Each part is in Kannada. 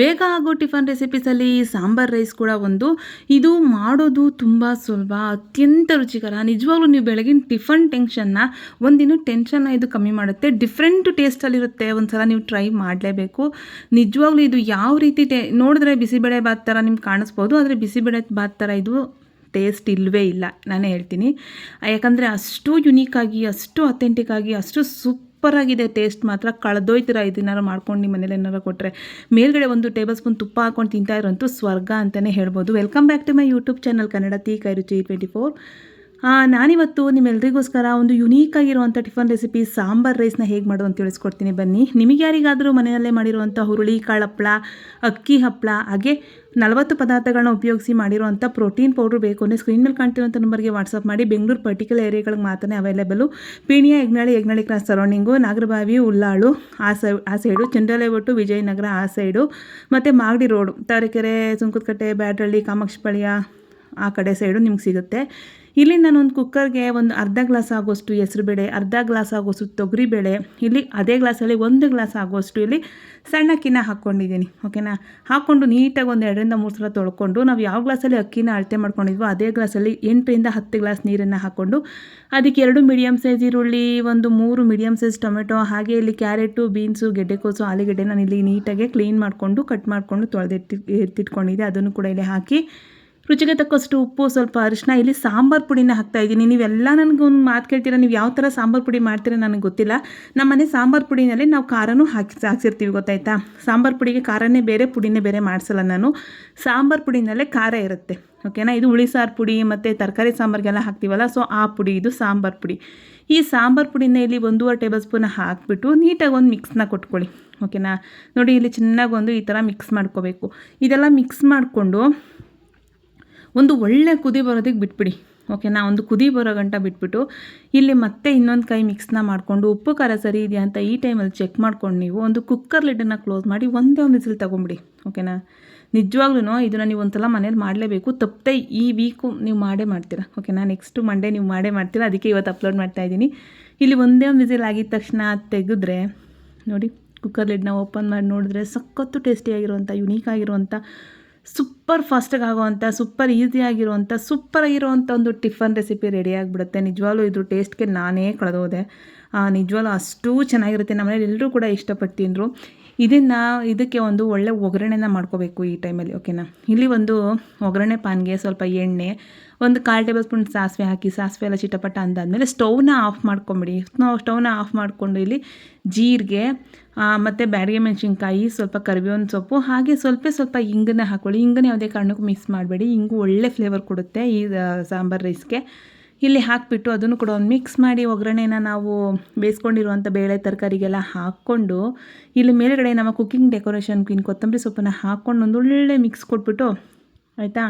ಬೇಗ ಆಗೋ ಟಿಫನ್ ರೆಸಿಪೀಸಲ್ಲಿ ಸಾಂಬಾರ್ ರೈಸ್ ಕೂಡ ಒಂದು. ಇದು ಮಾಡೋದು ತುಂಬ ಸುಲಭ, ಅತ್ಯಂತ ರುಚಿಕರ. ನಿಜವಾಗ್ಲೂ ನೀವು ಬೆಳಗಿನ ಟಿಫನ್ ಟೆನ್ಷನ್ನ ಒಂದಿನ ಟೆನ್ಷನ್ನ ಇದು ಕಮ್ಮಿ ಮಾಡುತ್ತೆ. ಡಿಫ್ರೆಂಟ್ ಟೇಸ್ಟಲ್ಲಿರುತ್ತೆ ಒಂದು ಸಲ ನೀವು ಟ್ರೈ ಮಾಡಲೇಬೇಕು. ನಿಜವಾಗ್ಲೂ ಇದು ಯಾವ ರೀತಿ ಟೇ, ನೋಡಿದ್ರೆ ಬಿಸಿಬೇಳೆ ಬಾತ್ ಥರ ನಿಮ್ಗೆ ಕಾಣಿಸ್ಬೋದು, ಆದರೆ ಬಿಸಿಬೇಳೆ ಬಾತ್ ಥರ ಇದು ಟೇಸ್ಟ್ ಇಲ್ಲವೇ ಇಲ್ಲ. ನಾನೇ ಹೇಳ್ತೀನಿ. ಯಾಕಂದರೆ ಅಷ್ಟು ಯುನೀಕಾಗಿ ಅಷ್ಟು ಅಥೆಂಟಿಕ್ ಆಗಿ, ಅಷ್ಟು ಸೂಪ್ ಸೂಪರಾಗಿದೆ ಟೇಸ್ಟ್ ಮಾತ್ರ. ಕಳೆದೋಯ್ತೀರ ಇದನ್ನಾರು ಮಾಡ್ಕೊಂಡು ನಿಮ್ಮ ಮನೇಲಿ ಏನಾರು ಕೊಟ್ಟರೆ ಮೇಲ್ಗಡೆ ಒಂದು ಟೇಬಲ್ ಸ್ಪೂನ್ ತುಪ್ಪ ಹಾಕೊಂಡು ತಿಂತಾ ಇರೋಂತೂ ಸ್ವರ್ಗ ಅಂತಲೇ ಹೇಳ್ಬೋದು. Welcome back to my YouTube channel Kannada ತೀ ಕೈ ರುಚಿ ಟ್ವೆಂಟಿ ಫೋರ್ ನಾನಿವತ್ತು ನಿಮ್ಮೆಲ್ಲರಿಗೋಸ್ಕರ ಒಂದು ಯುನೀಕ್ ಆಗಿರುವಂಥ ಟಿಫನ್ ರೆಸಿಪಿ ಸಾಂಬಾರ್ ರೈಸ್ನ ಹೇಗೆ ಮಾಡೋದು ಅಂತ ತಿಳಿಸ್ಕೊಡ್ತೀನಿ. ಬನ್ನಿ. ನಿಮಗೆ ಯಾರಿಗಾದರೂ ಮನೆಯಲ್ಲೇ ಮಾಡಿರುವಂಥ ಹುರುಳಿ ಹಪ್ಪಳ ಅಕ್ಕಿ ಹಪ್ಪಳ, ಹಾಗೆ ನಲವತ್ತು ಪದಾರ್ಥಗಳನ್ನ ಉಪಯೋಗಿಸಿ ಮಾಡಿರುವಂಥ ಪ್ರೋಟೀನ್ ಪೌಡ್ರ್ ಬೇಕು ಅಂದರೆ ಸ್ಕ್ರೀನ್ ಮೇಲೆ ಕಾಣ್ತಿರುವಂಥ ನಂಬರ್ಗೆ ವಾಟ್ಸಪ್ ಮಾಡಿ. ಬೆಂಗಳೂರು ಪರ್ಟಿಕ್ಯುಲರ್ ಏರಿಯಾಗಳಿಗೆ ಮಾತ್ರ ಅವೈಲೇಬಲು ಪೀಣ್ಯ ಯಗ್ನಾಳಿ ಯಗ್ನಾಳಿ ಕ್ರಾಸ್ ಸರೌಂಡಿಂಗು ನಾಗರಬಾವಿ, ಉಳ್ಳಾಳು, ಆ ಸೈ, ಆ ಸೈಡು ಚಂದ್ರಲೆ ಒಟ್ಟು ವಿಜಯನಗರ, ಆ ಸೈಡು ಮತ್ತು ಮಾಗಡಿ ರೋಡು ತಾರೀಕೆರೆ ಸುಂಕದಕಟ್ಟೆ ಬ್ಯಾಡ್ರಳ್ಳಿ, ಕಾಮಾಕ್ಷಿಪಾಳ್ಯ ಆ ಕಡೆ ಸೈಡು ನಿಮ್ಗೆ ಸಿಗುತ್ತೆ. ಇಲ್ಲಿ ನಾನು ಒಂದು ಕುಕ್ಕರ್ಗೆ ಒಂದು ಅರ್ಧ ಗ್ಲಾಸ್ ಆಗೋಷ್ಟು ಹೆಸರುಬೇಳೆ, ಅರ್ಧ ಗ್ಲಾಸ್ ಆಗೋಷ್ಟು ತೊಗರಿಬೇಳೆ, ಇಲ್ಲಿ ಅದೇ ಗ್ಲಾಸಲ್ಲಿ ಒಂದು ಗ್ಲಾಸ್ ಆಗೋಷ್ಟು ಇಲ್ಲಿ ಸಣ್ಣಕ್ಕಿನ ಹಾಕ್ಕೊಂಡಿದ್ದೀನಿ, ಓಕೆನಾ? ಹಾಕ್ಕೊಂಡು ನೀಟಾಗಿ ಒಂದು ಎರಡರಿಂದ ಮೂರು ಸಲ ತೊಳ್ಕೊಂಡು ನಾವು ಯಾವ ಗ್ಲಾಸಲ್ಲಿ ಅಕ್ಕಿನ ಅಳತೆ ಮಾಡ್ಕೊಂಡಿದ್ವೋ ಅದೇ ಗ್ಲಾಸಲ್ಲಿ ಎಂಟರಿಂದ ಹತ್ತು ಗ್ಲಾಸ್ ನೀರನ್ನು ಹಾಕ್ಕೊಂಡು ಅದಕ್ಕೆ ಎರಡು ಮೀಡಿಯಮ್ ಸೈಜ್ ಈರುಳ್ಳಿ, ಒಂದು ಮೂರು ಮೀಡಿಯಮ್ ಸೈಜ್ ಟೊಮೆಟೊ, ಹಾಗೆ ಇಲ್ಲಿ ಕ್ಯಾರೆಟು, ಬೀನ್ಸು ಗೆಡ್ಡೆಕೋಸು ಆಲೂಗೆಡ್ಡೆ ನಾನು ಇಲ್ಲಿ ನೀಟಾಗಿ ಕ್ಲೀನ್ ಮಾಡಿಕೊಂಡು ಕಟ್ ಮಾಡಿಕೊಂಡು ತೊಳೆದಿಟ್ಟು ಎತ್ತಿಟ್ಕೊಂಡಿದ್ದೆ ಅದನ್ನು ಕೂಡ ಇಲ್ಲಿ ಹಾಕಿ ರುಚಿಗೆ ತಕ್ಕಷ್ಟು ಉಪ್ಪು, ಸ್ವಲ್ಪ ಅರಿಶಿನ ಇಲ್ಲಿ ಸಾಂಬಾರು ಪುಡಿನ ಹಾಕ್ತಾ ಇದ್ದೀನಿ. ನೀವೆಲ್ಲ ನನಗೊಂದು ಮಾತು ಕೇಳ್ತೀರಾ? ನೀವು ಯಾವ ಥರ ಸಾಂಬಾರು ಪುಡಿ ಮಾಡ್ತೀರಾ ನನಗೆ ಗೊತ್ತಿಲ್ಲ. ನಮ್ಮ ಮನೆ ಸಾಂಬಾರು ಪುಡಿನಲ್ಲಿ ನಾವು ಖಾರನೂ ಹಾಕಿ ಹಾಕ್ಸಿರ್ತೀವಿ, ಗೊತ್ತಾಯ್ತಾ? ಸಾಂಬಾರು ಪುಡಿಗೆ ಖಾರನೇ ಬೇರೆ, ಪುಡಿನೇ ಬೇರೆ ಮಾಡಿಸಲ್ಲ ನಾನು. ಸಾಂಬಾರು ಪುಡಿನಲ್ಲೇ ಖಾರ ಇರುತ್ತೆ, ಓಕೆನಾ? ಇದು ಹುಳಿ ಸಾರು ಪುಡಿ ಮತ್ತು ತರಕಾರಿ ಸಾಂಬಾರಿಗೆಲ್ಲ ಹಾಕ್ತೀವಲ್ಲ, ಸೊ ಆ ಪುಡಿ, ಇದು ಸಾಂಬಾರು ಪುಡಿ. ಈ ಸಾಂಬಾರು ಪುಡಿನ ಇಲ್ಲಿ ಒಂದೂವರೆ ಟೇಬಲ್ ಸ್ಪೂನ್ ಹಾಕಿಬಿಟ್ಟು ನೀಟಾಗಿ ಒಂದು ಮಿಕ್ಸ್ನ ಕೊಟ್ಕೊಳ್ಳಿ, ಓಕೆನಾ? ನೋಡಿ, ಇಲ್ಲಿ ಚೆನ್ನಾಗಿ ಒಂದು ಈ ಥರ ಮಿಕ್ಸ್ ಮಾಡ್ಕೋಬೇಕು. ಇದೆಲ್ಲ ಮಿಕ್ಸ್ ಮಾಡಿಕೊಂಡು ಒಂದು ಒಳ್ಳೆ ಕುದಿ ಬರೋದಕ್ಕೆ ಬಿಟ್ಬಿಡಿ. ಓಕೆನಾ ಒಂದು ಕುದಿ ಬರೋ ಗಂಟ ಬಿಟ್ಬಿಟ್ಟು ಇಲ್ಲಿ ಮತ್ತೆ ಇನ್ನೊಂದು ಕೈ ಮಿಕ್ಸ್ನ ಮಾಡಿಕೊಂಡು ಉಪ್ಪು, ಖಾರ ಸರಿ ಇದೆಯಾ ಅಂತ ಈ ಟೈಮಲ್ಲಿ ಚೆಕ್ ಮಾಡ್ಕೊಂಡು ನೀವು ಒಂದು ಕುಕ್ಕರ್ ಲಿಡ್ಡನ್ನು ಕ್ಲೋಸ್ ಮಾಡಿ ಒಂದೇ ಒಂದು ವಿಸಿಲ್ ತೊಗೊಂಬಿಡಿ. ಓಕೆನಾ ನಿಜವಾಗ್ಲೂ ಇದನ್ನು ನೀವು ಒಂದ್ಸಲ ಮನೇಲಿ ಮಾಡಲೇಬೇಕು. ತಪ್ಪದೆ ಈ ವೀಕು ನೀವು ಮಾಡೇ ಮಾಡ್ತೀರಾ. ಓಕೆನಾ ನೆಕ್ಸ್ಟು ಮಂಡೇ ನೀವು ಮಾಡೇ ಮಾಡ್ತೀರಾ. ಅದಕ್ಕೆ ಇವತ್ತು ಅಪ್ಲೋಡ್ ಮಾಡ್ತಾ ಇದ್ದೀನಿ. ಇಲ್ಲಿ ಒಂದೇ ಒಂದು ವಿಸಿಲ್ ಆಗಿದ ತಕ್ಷಣ ತೆಗೆದ್ರೆ ನೋಡಿ ಕುಕ್ಕರ್ ಲಿಡ್ನ ಓಪನ್ ಮಾಡಿ ನೋಡಿದ್ರೆ ಸಖತ್ತು ಟೇಸ್ಟಿಯಾಗಿರುವಂಥ ಯುನೀಕ್ ಆಗಿರುವಂಥ ಸೂಪರ್ ಫಾಸ್ಟಾಗಿ ಆಗೋವಂಥ, ಸೂಪರ್ ಈಸಿಯಾಗಿರುವಂಥ ಸೂಪರ್ ಆಗಿರುವಂಥ ಒಂದು ಟಿಫನ್ ರೆಸಿಪಿ ರೆಡಿ ಆಗಿಬಿಡುತ್ತೆ. ನಿಜವಾಗ್ಲೂ ಇದ್ರ ಟೇಸ್ಟ್ಗೆ ನಾನೇ ಕಳೆದೋದೆ. ನಿಜವಾಗ್ಲೂ ಅಷ್ಟು ಚೆನ್ನಾಗಿರುತ್ತೆ. ನಮ್ಮನೇಲಿ ಎಲ್ಲರೂ ಕೂಡ ಇಷ್ಟಪಟ್ಟು ತಿಂದರು ಇದನ್ನು ಇದಕ್ಕೆ ಒಂದು ಒಳ್ಳೆ ಒಗ್ಗರಣೆನ ಮಾಡ್ಕೋಬೇಕು ಈ ಟೈಮಲ್ಲಿ ಓಕೆನಾ ಇಲ್ಲಿ ಒಂದು ಒಗ್ಗರಣೆ ಪಾನ್ಗೆ ಸ್ವಲ್ಪ ಎಣ್ಣೆ, ಒಂದು ಕಾಲು ಟೇಬಲ್ ಸ್ಪೂನ್ ಸಾಸಿವೆ ಹಾಕಿ, ಸಾಸಿವೆ ಎಲ್ಲ ಚಿಟಪಟ ಅಂದಾದಮೇಲೆ ಸ್ಟೌವ್ನ ಆಫ್ ಮಾಡ್ಕೊಂಬಿಡಿ. ಸ್ಟೌವ್ನ ಆಫ್ ಮಾಡಿಕೊಂಡು ಇಲ್ಲಿ ಜೀರಿಗೆ ಮತ್ತು ಬ್ಯಾಡಿಗೆ ಮೆಣಸಿನ್ಕಾಯಿ, ಸ್ವಲ್ಪ ಕರಿಬೇವಿನ ಸೊಪ್ಪು, ಹಾಗೆ ಸ್ವಲ್ಪ ಸ್ವಲ್ಪ ಇಂಗನ್ನ ಹಾಕ್ಕೊಳ್ಳಿ ಇಂಗನ್ನ ಯಾವುದೇ ಕಾರಣಕ್ಕೂ ಮಿಕ್ಸ್ ಮಾಡಬೇಡಿ. ಇಂಗು ಒಳ್ಳೆ ಫ್ಲೇವರ್ ಕೊಡುತ್ತೆ ಈ ಸಾಂಬಾರ್ ರೈಸ್ಗೆ ಇಲ್ಲಿ ಹಾಕಿಬಿಟ್ಟು ಅದನ್ನು ಕೂಡ ಒಂದು ಮಿಕ್ಸ್ ಮಾಡಿ ಒಗ್ಗರಣೆನ ನಾವು ಬೇಯಿಸ್ಕೊಂಡಿರುವಂಥ ಬೇಳೆ ತರಕಾರಿಗೆಲ್ಲ ಹಾಕ್ಕೊಂಡು ಇಲ್ಲಿ ಮೇಲುಗಡೆ ನಮ್ಮ ಕುಕ್ಕಿಂಗ್ ಡೆಕೋರೇಷನ್ ಇನ್ನು ಕೊತ್ತಂಬರಿ ಸೊಪ್ಪನ್ನು ಹಾಕ್ಕೊಂಡು ಒಂದೊಳ್ಳೆ ಮಿಕ್ಸ್ ಕೊಟ್ಬಿಟ್ಟು, ಆಯಿತಾ?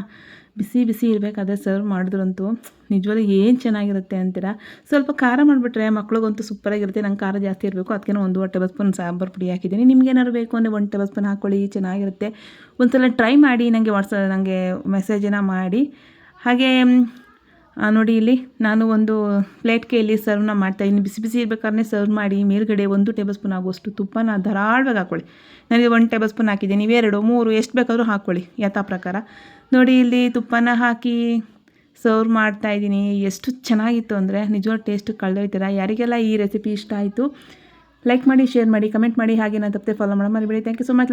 ಬಿಸಿ ಬಿಸಿ ಇರಬೇಕಾದ್ರೆ ಸರ್ವ್ ಮಾಡಿದ್ರಂತೂ. ನಿಜವಾಗ್ಲೂ ಏನು ಚೆನ್ನಾಗಿರುತ್ತೆ ಅಂತೀರಾ? ಸ್ವಲ್ಪ ಖಾರ ಮಾಡಿಬಿಟ್ರೆ ಮಕ್ಳಿಗಂತೂ ಸೂಪರಾಗಿರುತ್ತೆ ನಂಗೆ ಖಾರ ಜಾಸ್ತಿ ಇರಬೇಕು. ಅದಕ್ಕೆ ಒಂದು ಟೇಬಲ್ ಸ್ಪೂನ್ ಸಾಂಬಾರು ಪುಡಿ ಹಾಕಿದ್ದೀನಿ. ನಿಮ್ಗೆ ಏನಾದ್ರು ಬೇಕು ಅಂದರೆ ಒಂದು ಟೇಬಲ್ ಸ್ಪೂನ್ ಹಾಕ್ಕೊಳ್ಳಿ, ಚೆನ್ನಾಗಿರುತ್ತೆ. ಒಂದು ಸಲ ಟ್ರೈ ಮಾಡಿ ನನಗೆ ವಾಟ್ಸ ನನಗೆ ಮೆಸೇಜನ್ನು ಮಾಡಿ. ಹಾಗೆ ನೋಡಿ ಇಲ್ಲಿ ನಾನು ಒಂದು ಪ್ಲೇಟ್ಗೆ ಇಲ್ಲಿ ಸರ್ವ್ನ ಮಾಡ್ತಾಯಿದ್ದೀನಿ ಬಿಸಿ ಬಿಸಿ ಇರಬೇಕಾದ್ರೆ ಸರ್ವ್ ಮಾಡಿ ಮೇಲ್ಗಡೆ ಒಂದು ಟೇಬಲ್ ಸ್ಪೂನ್ ಆಗುವಷ್ಟು ತುಪ್ಪನ ಧಾರಾಳವಾಗಿ ಹಾಕ್ಕೊಳ್ಳಿ ನನಗೆ ಒಂದು ಟೇಬಲ್ ಸ್ಪೂನ್ ಹಾಕಿದ್ದೀನಿ. ಎರಡು, ಮೂರು, ಎಷ್ಟು ಬೇಕಾದರೂ ಹಾಕ್ಕೊಳ್ಳಿ ಯಥಾ ಪ್ರಕಾರ. ನೋಡಿ ಇಲ್ಲಿ ತುಪ್ಪನ ಹಾಕಿ ಸರ್ವ್ ಮಾಡ್ತಾಯಿದ್ದೀನಿ ಎಷ್ಟು ಚೆನ್ನಾಗಿತ್ತು ಅಂದರೆ ನಿಜವಾದ ಟೇಸ್ಟ್ ಕಳೆದೋಯ್ತೀರ ಯಾರಿಗೆಲ್ಲ ಈ ರೆಸಿಪಿ ಇಷ್ಟ ಆಯಿತು, ಲೈಕ್ ಮಾಡಿ, ಶೇರ್ ಮಾಡಿ, ಕಮೆಂಟ್ ಮಾಡಿ ಹಾಗೆ ನಾನು ತಪ್ಪದೆ ಫಾಲೋ ಮಾಡೋ ಮರಿಬೇಡಿ. Thank you so much